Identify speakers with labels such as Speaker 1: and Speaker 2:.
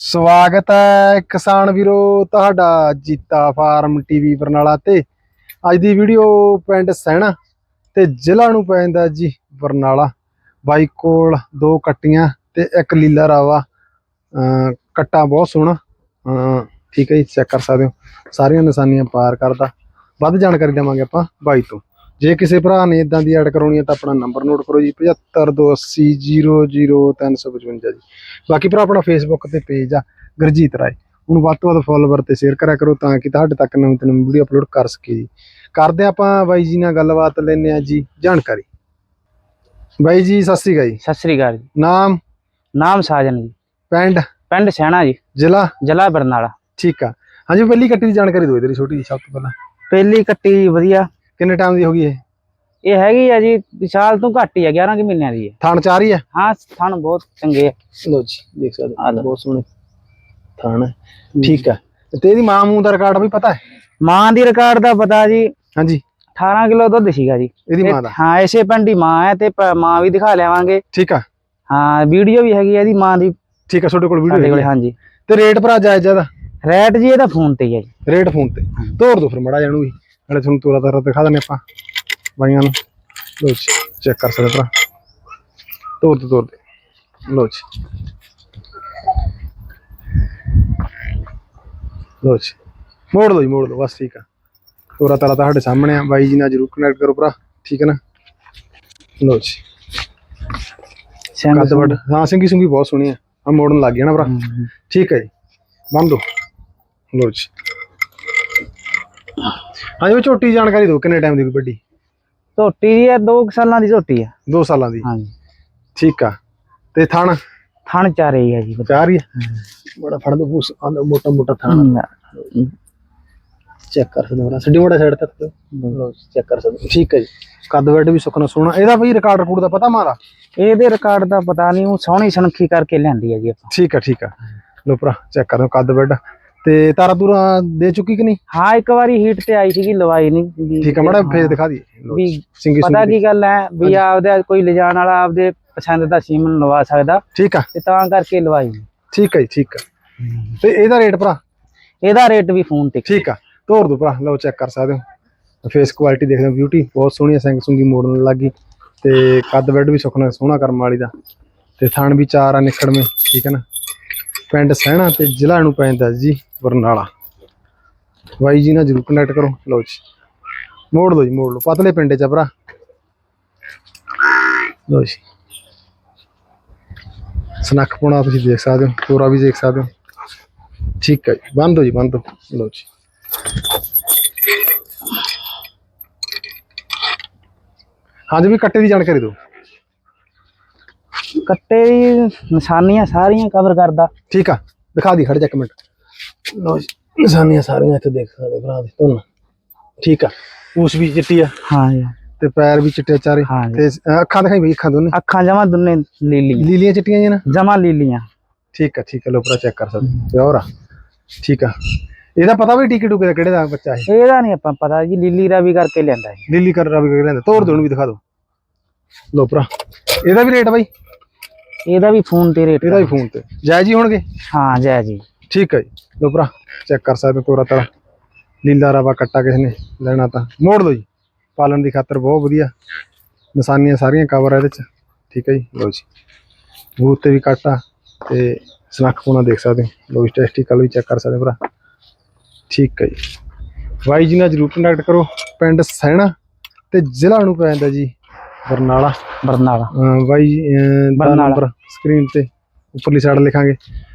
Speaker 1: ਸਵਾਗਤ ਹੈ ਕਿਸਾਨ ਵੀਰੋ, ਤੁਹਾਡਾ ਜੀਤਾ ਫਾਰਮ ਟੀਵੀ ਬਰਨਾਲਾ ਤੇ। ਅੱਜ ਦੀ ਵੀਡੀਓ ਪਿੰਡ ਸੈਣਾ ਤੇ ਜ਼ਿਲ੍ਹਾ ਨੂੰ ਪੈਂਦਾ ਜੀ ਬਰਨਾਲਾ। ਬਾਈ ਕੋਲ ਦੋ ਕੱਟੀਆਂ ਤੇ ਇੱਕ ਲੀਲਾ ਰਾਵਾ। ਕੱਟਾ ਬਹੁਤ ਸੋਹਣਾ। ਠੀਕ ਹੈ ਜੀ, ਚੈੱਕ ਕਰ ਸਕਦੇ ਹੋ। ਸਾਰੀਆਂ ਨਿਸ਼ਾਨੀਆਂ ਪਾਰ ਕਰਦਾ। ਵੱਧ ਜਾਣਕਾਰੀ ਦੇਵਾਂਗੇ ਆਪਾਂ ਬਾਈ ਤੋਂ। ਜੇ ਕਿਸੇ ਭਰਾ ਨੇ ਇਦਾਂ ਦੀ ਐਡ ਕਰਾਉਣੀ ਹੈ ਤਾਂ ਆਪਣਾ ਨੰਬਰ ਨੋਟ ਕਰੋ ਜੀ 7528000355 ਜੀ। ਬਾਕੀ ਭਰਾ ਆਪਣਾ ਫੇਸਬੁੱਕ ਤੇ ਪੇਜ ਆ ਗੁਰਜੀਤ ਰਾਏ। ਹੁਣ ਵੱਧ ਤੋਂ ਵੱਧ ਫੋਲੋਵਰ ਤੇ ਸ਼ੇਅਰ ਕਰਿਆ ਕਰੋ ਤਾਂ ਕਿ ਤੁਹਾਡੇ ਤੱਕ ਨਵੀਂ ਤੋਂ ਨਵੀਂ ਵੀਡੀਓ ਅਪਲੋਡ ਕਰ ਸਕੀਏ ਜੀ। ਕਰਦੇ ਆਪਾਂ ਬਾਈ ਜੀ ਨਾਲ ਗੱਲਬਾਤ ਲੈਣੇ ਆ ਜੀ ਜਾਣਕਾਰੀ। ਬਾਈ ਜੀ ਸਤਿ ਸ੍ਰੀ ਅਕਾਲ ਜੀ।
Speaker 2: ਸਤਿ ਸ੍ਰੀ ਅਕਾਲ ਜੀ।
Speaker 1: ਨਾਮ?
Speaker 2: ਨਾਮ ਸਾਜਨ ਜੀ।
Speaker 1: ਪਿੰਡ?
Speaker 2: ਪਿੰਡ ਸੈਣਾ ਜੀ।
Speaker 1: ਜ਼ਿਲ੍ਹਾ?
Speaker 2: ਜ਼ਿਲ੍ਹਾ ਬਰਨਾਲਾ।
Speaker 1: ਠੀਕ ਆ। ਹਾਂਜੀ ਪਹਿਲੀ ਕੱਟੀ ਦੀ ਜਾਣਕਾਰੀ ਦਿਓ ਤੇਰੀ ਛੋਟੀ ਜਿਹੀ ਸਭ ਤੋਂ ਪਹਿਲਾਂ।
Speaker 2: ਪਹਿਲੀ ਕੱਟੀ ਜੀ ਵਧੀਆ।
Speaker 1: ਕਿੰਨੇ ਟਾਈਮ ਦੀ ਹੋ ਗਈ ਇਹ?
Speaker 2: ਇਹ ਹੈਗੀ ਆ ਜੀ ਸਾਲ ਤੋਂ ਘੱਟ ਹੀ ਆ 11 ਕਿ ਮਹੀਨਿਆਂ ਦੀ ਹੈ
Speaker 1: ਥਣ ਚਾਰ ਹੀ ਹੈ
Speaker 2: ਹਾਂ ਥਣ ਬਹੁਤ ਚੰਗੇ ਆ।
Speaker 1: ਲੋ ਜੀ ਦੇਖ ਸਕਦੇ
Speaker 2: ਆ ਲਓ।
Speaker 1: ਬਹੁਤ ਸੋਹਣੇ ਥਣ ਹੈ। ਠੀਕ ਹੈ ਤੇ ਇਹਦੀ ਮਾਂ ਮੂੰਹ ਦਾ ਰਿਕਾਰਡ ਵੀ ਪਤਾ ਹੈ?
Speaker 2: ਮਾਂ ਦੀ ਰਿਕਾਰਡ ਦਾ ਪਤਾ ਜੀ
Speaker 1: ਹਾਂਜੀ।
Speaker 2: 18 ਕਿਲੋ ਦੁੱਧ ਸੀਗਾ ਜੀ।
Speaker 1: ਇਹਦੀ
Speaker 2: ਇਹ-
Speaker 1: ਮਾਂ ਦਾ?
Speaker 2: ਹਾਂ ਇਸੇ ਪਿੰਡ ਦੀ ਮਾਂ ਹੈ ਤੇ ਪ- ਮਾਂ ਵੀ ਦਿਖਾ ਲਿਆਵਾਂਗੇ।
Speaker 1: ਠੀਕ ਆ।
Speaker 2: ਹਾਂ ਵੀਡੀਓ ਵੀ ਹੈਗੀ ਆ ਇਹਦੀ ਮਾਂ ਦੀ।
Speaker 1: ਠੀਕ ਆ ਤੁਹਾਡੇ ਕੋਲ
Speaker 2: ਸਾਡੇ ਕੋਲੇ
Speaker 1: ਵੀਡੀਓ
Speaker 2: ਹਾਂਜੀ।
Speaker 1: ਤੇ ਰੇਟ ਭਰਾ ਜਾਇਜ਼ ਜ਼ਿਆਦਾ
Speaker 2: ਰੈਟ ਜੀ ਇਹਦਾ ਫੋਨ ਤੇ ਹੀ ਹੈ ਜੀ।
Speaker 1: ਰੇਟ ਫੋਨ ਤੇ। ਤੋਰ ਦੋ ਫਿਰ ਮੜਾ ਜਾਣੂ ਵੀ। ਨਾਲੇ ਤੁਹਾਨੂੰ ਤੋਰਾ ਤਾਰਾ ਦਿਖਾ ਦਿੰਦੇ ਆਪਾਂ। ਬਾਈਆਂ ਨੂੰ। ਲੋ ਜੀ ਚੈੱਕ ਕਰ ਸਕਦੇ ਭਰਾ। ਤੋਰ ਦੇ ਤੋਰ ਦੇ। ਲੋ ਜੀ। ਲੋ ਜੀ। ਮੋੜ ਦੋ ਜੀ ਮੋੜ ਦੋ ਬਸ ਠੀਕ ਆ। ਤੋਰਾ ਤਾਰਾ ਤੁਹਾਡੇ ਸਾਹਮਣੇ ਆ। ਬਾਈ ਜੀ ਨਾਲ ਜਰੂਰ ਕਨੈਕਟ ਕਰੋ ਭਰਾ। ਠੀਕ ਹੈ ਨਾ? ਲੋ ਜੀ।
Speaker 2: ਸਿੰਘ
Speaker 1: ਕੱਦ ਵੱਡ ਹਾਂ ਸਿੰਗੀ ਸੁੰਗੀ ਬਹੁਤ ਸੋਹਣੀ ਆ। ਆ ਮੋੜਨ ਲੱਗ ਗਿਆ ਨਾ ਭਰਾ। ਠੀਕ ਹੈ ਜੀ। ਬੰਦ ਦੋ ਲੋ ਜੀ। ਹਾਂਜੀ ਉਹ ਝੋਟੀ ਜਾਣਕਾਰੀ ਦਿਓ ਕਿੰਨੇ ਟਾਈਮ ਦੀ ਕੋਈ ਵੱਡੀ?
Speaker 2: ਝੋਟੀ ਦੀ ਹੈ 2 ਸਾਲਾਂ ਦੀ ਝੋਟੀ ਆ।
Speaker 1: 2 ਸਾਲਾਂ ਦੀ?
Speaker 2: ਹਾਂਜੀ।
Speaker 1: ਠੀਕ ਆ। ਤੇ ਥਣ?
Speaker 2: ਥਣ ਚਾਰੇ ਹੀ ਆ ਜੀ
Speaker 1: ਚਾਰ ਹੀ ਆ? ਬੜਾ ਫੜ ਦੋ ਬੂਸ ਆਂਦਾ ਮੋਟਾ ਮੋਟਾ ਥਣ। ਚੈੱਕ ਕਰ ਸਕਦੇ ਹੋ ਸਿੱਧੀ ਮੋਟਾ ਸਾਈਡ ਤੱਕ। ਲੋ ਚੈੱਕ ਕਰ ਸਕਦੇ। ਠੀਕ ਹੈ ਜੀ। ਕੱਦ ਵੱਡ ਵੀ ਸੁੱਕਣਾ ਸੋਹਣਾ। ਇਹਦਾ ਵੀ ਰਿਕਾਰਡ ਰਿਪੋਰਟ ਦਾ ਪਤਾ ਮਾਰਾ?
Speaker 2: ਇਹਦੇ ਰਿਕਾਰਡ ਦਾ ਪਤਾ ਨਹੀਂ ਉਹ ਸੋਹਣੀ ਸੁਨੱਖੀ ਕਰਕੇ ਲਿਆਂਦੀ ਹੈ ਜੀ ਆਪਾਂ।
Speaker 1: ਠੀਕ ਆ ਠੀਕ ਆ। ਲੋ ਭਰਾ ਚੈੱਕ ਕਰੋ ਕੱਦ ਵੱਡ। ਤੇ ਤਾਰਾ ਤੂਰਾ ਦੇ ਚੁੱਕੀ ਕਿ ਨਹੀਂ?
Speaker 2: ਹਾਂ ਇੱਕ ਵਾਰੀ ਹੀਟ ਤੇ ਆਈ ਸੀਗੀ ਲਵਾਈ ਨਹੀਂ
Speaker 1: ਠੀਕ ਆ ਮੜਾ ਫੇਸ ਦਿਖਾ ਦੀ
Speaker 2: ਵੀ
Speaker 1: ਸਿੰਗੀ
Speaker 2: ਪਤਾ
Speaker 1: ਸੁੰਗੀ
Speaker 2: ਕੀ ਗੱਲ ਹੈ ਵੀ ਆਪਦੇ ਕੋਈ ਲਿਜਾਣ ਵਾਲਾ ਆਪਦੇ ਪਸੰਦ ਦਾ ਸੀਮਨ ਲਵਾ ਸਕਦਾ।
Speaker 1: ਠੀਕ ਆ।
Speaker 2: ਤੇ ਤਾਂ ਕਰਕੇ ਲਵਾਈ।
Speaker 1: ਠੀਕ ਜੀ ਠੀਕ ਆ। ਤੇ ਇਹਦਾ ਰੇਟ ਭਰਾ?
Speaker 2: ਇਹਦਾ ਰੇਟ ਵੀ ਫੋਨ ਤੇ
Speaker 1: ਠੀਕ ਆ। ਤੋਰ ਦੋ ਭਰਾ ਲਓ ਚੈੱਕ ਕਰ ਸਕਦੇ ਹੋ। ਫੇਸ ਕੁਆਲਿਟੀ ਦੇਖਦੇ ਹੋ ਬਿਊਟੀ ਬਹੁਤ ਸੋਹਣੀ ਹੈ ਸਿੰਘ ਸੁੰਗੀ ਮੋੜਨ ਲੱਗੀ ਤੇ ਕੱਦ ਬੈੱਡ ਵੀ ਸੁਖਣਾ ਸੋਹਣਾ ਕਰਮ ਵਾਲੀ ਦਾ। ਤੇ ਥਣ ਵੀ ਚਾਰ ਆ ਨਿਖੜਵੇਂ ਠੀਕ ਹੈ ਨਾ। ਪਿੰਡ ਸਹਿਣਾ ਤੇ ਜ਼ਿਲ੍ਹਾ ਨੂੰ ਪੈਂਦਾ ਜੀ। ਬਰਨਾਲਾ ਬਾਈ ਜੀ ਨਾਲ ਜਰੂਰ ਕਨੈਕਟ ਕਰੋ। ਲਓ ਜੀ। ਮੋੜ ਲਓ ਜੀ ਮੋੜ ਲਓ। ਪਤਲੇ ਪਿੰਡੇ ਚ ਆ ਭਰਾ। ਲਓ ਜੀ। ਸਨੱਖ ਪੁਣਾ ਤੁਸੀਂ ਦੇਖ ਸਕਦੇ ਹੋ ਤੋਰਾ ਵੀ ਦੇਖ ਸਕਦੇ ਹੋ। ਠੀਕ ਹੈ ਜੀ ਬੰਦ ਦੋ ਜੀ ਬੰਦ ਦੋ ਲਓ ਜੀ। ਹਾਂਜੀ ਵੀ ਕੱਟੇ ਦੀ ਜਾਣਕਾਰੀ ਦਿਓ।
Speaker 2: ਕੱਟੇ ਦੀ ਨਿਸ਼ਾਨੀਆਂ ਸਾਰੀਆਂ ਕਵਰ ਕਰਦਾ।
Speaker 1: ਠੀਕ ਆ ਦਿਖਾ ਦੀ ਖੜ ਜਾ ਇੱਕ ਮਿੰਟ। ਜੀ ਨਿਸ਼ਾਨੀਆਂ ਸਾਰੀਆਂ ਇੱਥੇ ਦੇਖ ਸਕਦੇ ਭਰਾ ਦੇ ਤੁਹਾਨੂੰ ਠੀਕ ਆ ਉਸ ਵੀ ਚਿੱਟੀ ਆ
Speaker 2: ਹਾਂ ਜੀ।
Speaker 1: ਤੇ ਪੈਰ ਵੀ ਚਿੱਟੇ ਚਾਰੇ।
Speaker 2: ਹਾਂ ਜੀ।
Speaker 1: ਤੇ ਅੱਖਾਂ ਦਿਖਾਈ ਬਈ ਅੱਖਾਂ ਦੋਨੇ।
Speaker 2: ਅੱਖਾਂ ਜਮਾ ਦੁੰਨੇ ਲੀਲੀਆਂ।
Speaker 1: ਲੀਲੀਆਂ ਚਿੱਟੀਆਂ ਜੀ ਨਾ?
Speaker 2: ਜਮਾ ਲੀਲੀਆਂ।
Speaker 1: ਠੀਕ ਆ ਠੀਕ ਆ ਲੋ ਭਰਾ ਚੈੱਕ ਕਰ ਸਕਦੇ ਪਿਓਰ ਆ। ਠੀਕ ਆ। ਇਹਦਾ ਪਤਾ ਵੀ ਟਿਕਟ ਟੁਕੇ ਦਾ ਕਿਹੜੇ ਦਾ ਬੱਚਾ ਹੈ
Speaker 2: ਇਹਦਾ ਨਹੀਂ ਆਪਾਂ ਪਤਾ ਜੀ ਲੀਲੀ ਦਾ ਵੀ ਕਰਕੇ ਲਿਆਂਦਾ ਹੈ
Speaker 1: ਲੀਲੀ ਕਰ ਰਵੀ ਕਰ ਲੈਂਦਾ ਤੋੜ ਦੋ ਉਹਨੂੰ ਵੀ ਦਿਖਾ ਦਿਓ ਲੋ ਭਰਾ ਇਹਦਾ ਵੀ ਰੇਟ ਬਾਈ?
Speaker 2: ਇਹਦਾ ਵੀ ਫੋਨ ਤੇ ਰੇਟ
Speaker 1: ਇਹਦਾ ਵੀ ਫੋਨ ਤੇ। ਜਾਇਜ਼ ਹੀ ਹੋਣਗੇ?
Speaker 2: ਹਾਂ ਜੈ ਜੀ।
Speaker 1: ਠੀਕ ਹੈ ਜੀ। ਲੋ ਭਰਾ ਚੈੱਕ ਕਰ ਸਕਦੇ ਤੋਰਾ ਤਰਾ ਲੀਲਾ ਰਵਾ ਕੱਟਾ ਕਿਸੇ ਨੇ ਲੈਣਾ ਤਾਂ। ਮੋੜ ਦੋ ਜੀ। ਪਾਲਣ ਦੀ ਖਾਤਰ ਬਹੁਤ ਵਧੀਆ। ਨਿਸ਼ਾਨੀਆਂ ਸਾਰੀਆਂ ਕਵਰ ਇਹਦੇ ਚ। ਠੀਕ ਹੈ ਜੀ। ਲੋ ਜੀ। ਬੂਤ ਤੇ ਵੀ ਕੱਟਾ ਤੇ ਸਨੱਖ ਕੋਣਾ ਦੇਖ ਸਕਦੇ ਹੋ। ਲੋ ਜੀ ਟੈਸਟੀਕਲ ਵੀ ਚੈੱਕ ਕਰ ਸਕਦੇ ਹੋ ਭਰਾ। ਠੀਕ ਹੈ ਜੀ। ਬਾਈ ਜੀ ਨਾਲ ਜਰੂਰ ਕੰਟੈਕਟ ਕਰੋ। ਪਿੰਡ ਸੈਣਾ ਤੇ ਜ਼ਿਲ੍ਹਾ ਨੂੰ ਪੈ ਜਾਂਦਾ ਜੀ। ਬਰਨਾਲਾ।
Speaker 2: ਬਰਨਾਲਾ।
Speaker 1: ਬਾਈ ਜੀ, ਦਾ। ਨੰਬਰ ਸਕਰੀਨ ਤੇ ਉੱਪਰਲੀ ਸਾਈਡ ਲਿਖਾਂਗੇ।